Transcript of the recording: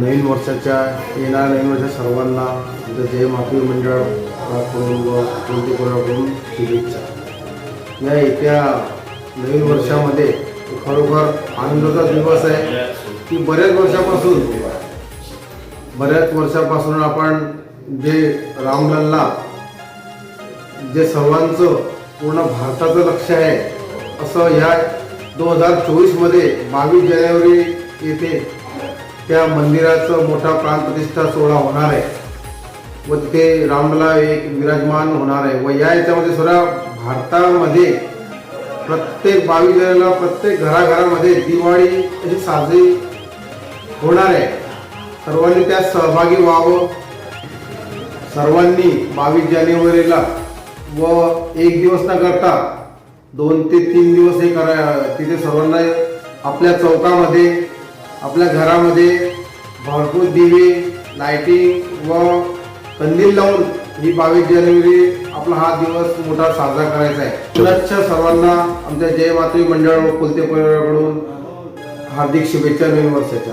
नवीन वर्षाच्या येणाऱ्या नवीन वर्षात सर्वांना आमच्या जय मंडळ मंडळाकडून व कोणतीपुराकडून शुभेच्छा. या येत्या नवीन वर्षामध्ये खरोखर आनंदाचा दिवस आहे. की बऱ्याच वर्षापासून बऱ्याच वर्षापासून आपण जे रामलल्ला जे सर्वांचं पूर्ण भारताचं लक्ष आहे असं ह्या दोन हजार चोवीसमध्ये बावीस जानेवारी येथे त्या मंदिराचं मोठा प्राणप्रतिष्ठा सोहळा होणार आहे. व तिथे रामला एक विराजमान होणार आहे. व या याच्यामध्ये सुद्धा भारतामध्ये प्रत्येक बावीस जणांना प्रत्येक घराघरामध्ये दिवाळी अशी साजरी होणार आहे. सर्वांनी त्यात सहभागी व्हावं. सर्वांनी बावीस जानेवारीला व एक दिवस न करता दोन ते तीन दिवस हे करा तिथे सर्वांना आपल्या चौकामध्ये आपल्या घरामध्ये भरपूर दिवे लाइटिंग व कंदील लावून ही बावीस जानेवारी आपला हा दिवस मोठा साजरा करायचा आहे. पुनश्च सर्वांना आमच्या जय मातृ मंडळ व कुलते परिवाराकडून हार्दिक शुभेच्छा नवीन वर्षाच्या.